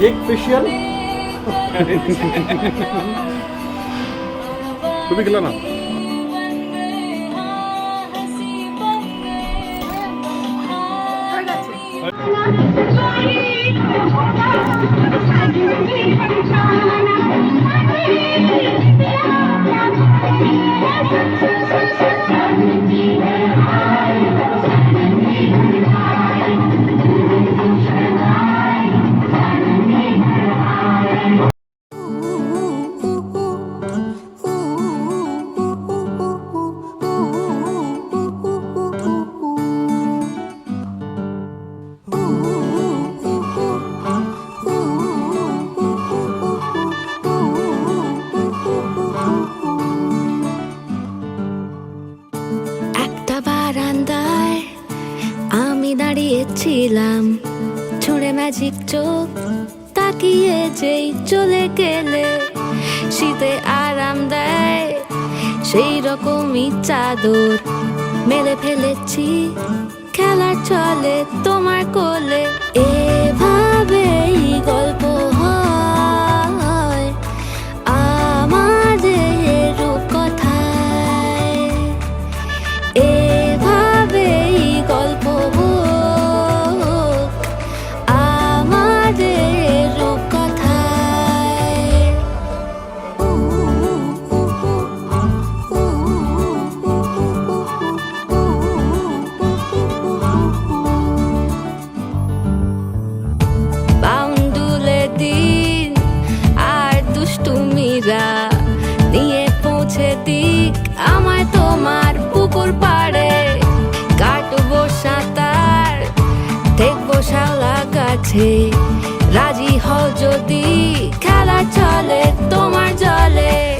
Cake facial তুমি গেলা না? চাদর মেলে ফেলেছি খেলার চলে তো সাথে রাজি হও যদি খেলা চলে তোমার জলে।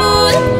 Lord.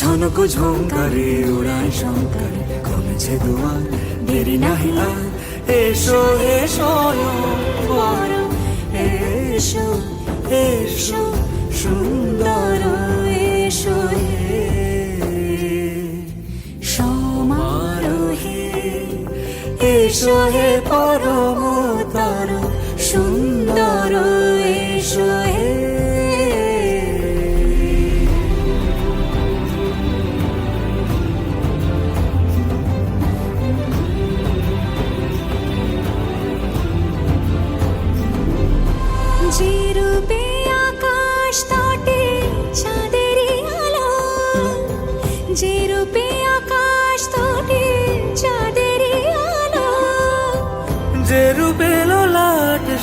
ঝনক ঝঙ্কারে উড়ায় শঙ্কার। কমেছে দুয়ার, দেরি নাহি আর। এসো বর এসো এসো, সুন্দর, এসো সমারোহে এসো হে সুন্দর, এসো যে রূপে আকাশ তটে চাঁদেরই আলো। যে আকাশ তটে চাঁদেরই আলো। যে রূপে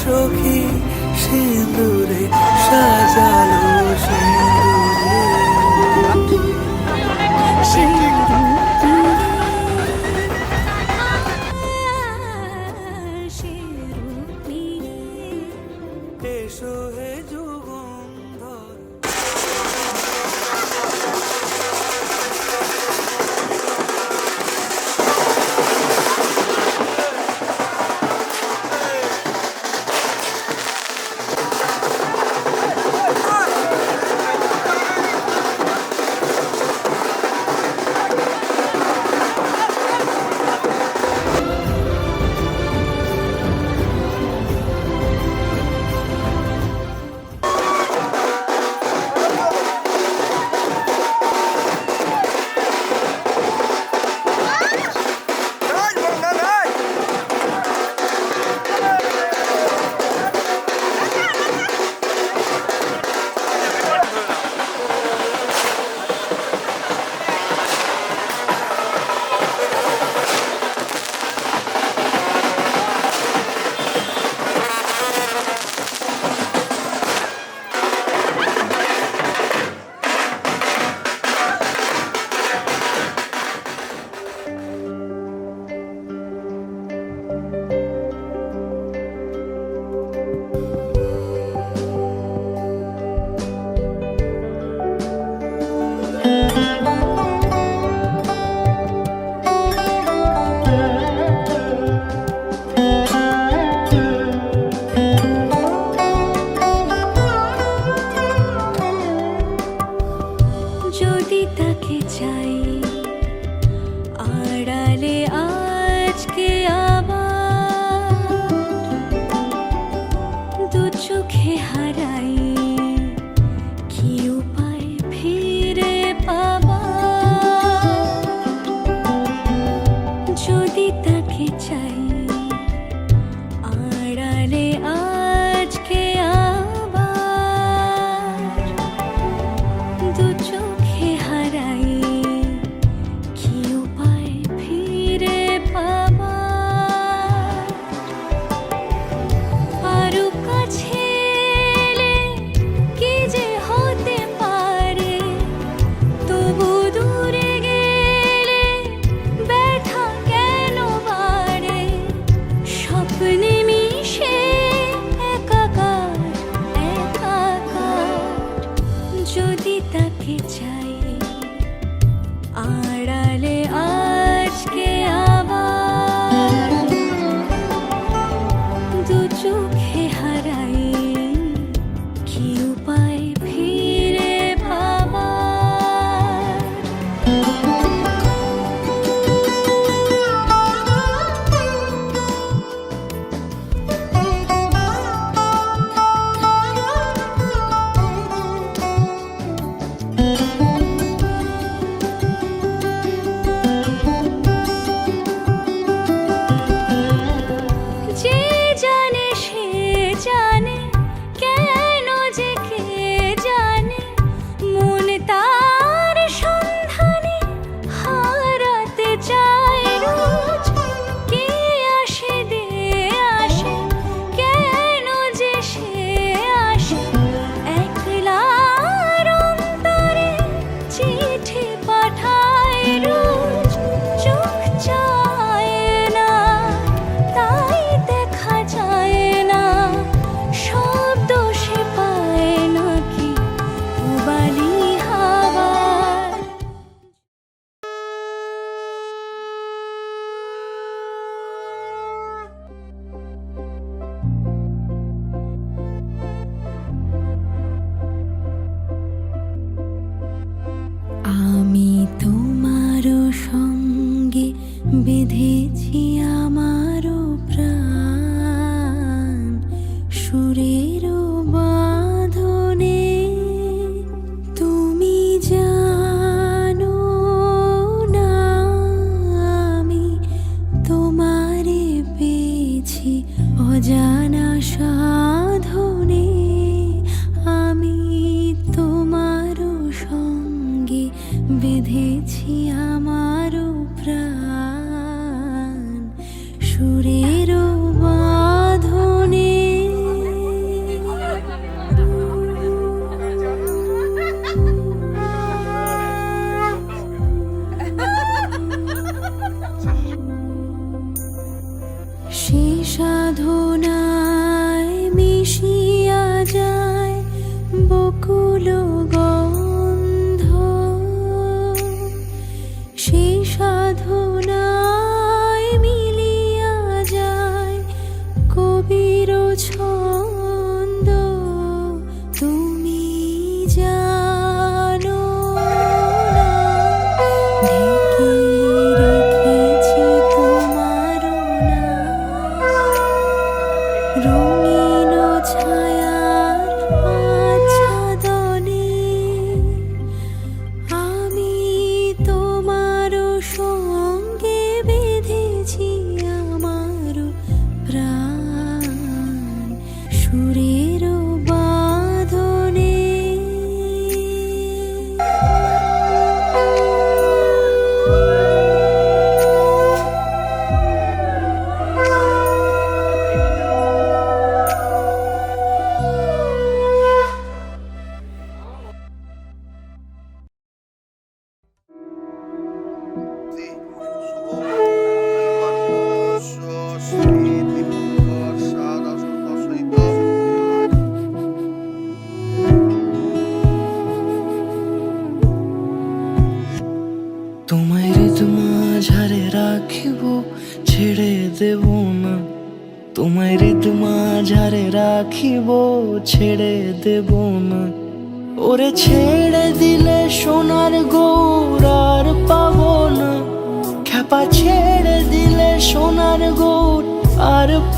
সখী সিঁদুরে সাজালো। e o Pai.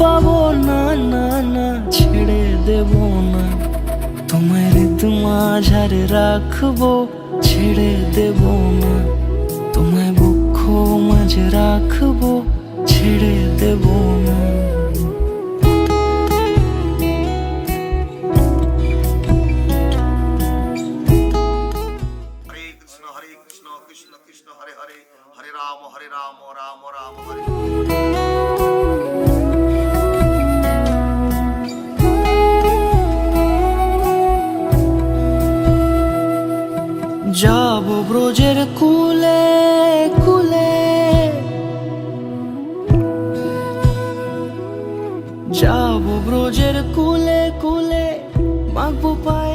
পাবো না না না, ছেড়ে দেব না। তোমায় ঋতু মাঝারে রাখব, ছেড়ে দেব না। তোমায় বক্ষ মাঝে রাখব, ছেড়ে দেব না। যাব ব্রজের কুলে কুলে। যাব ব্রজের কুলে কুলে। মাগবো পায়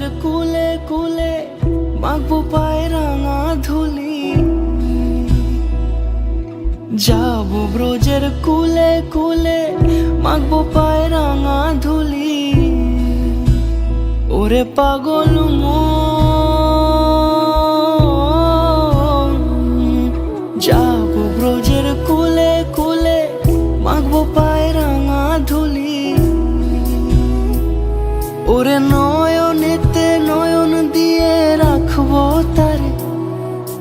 ব্রজের কুলে কুলে মাগবো পায় রাঙা ধুলি। যাব ব্রজের কুলে কুলে মাগবো পায় রাঙা ধুলি। ওরে পাগল মন।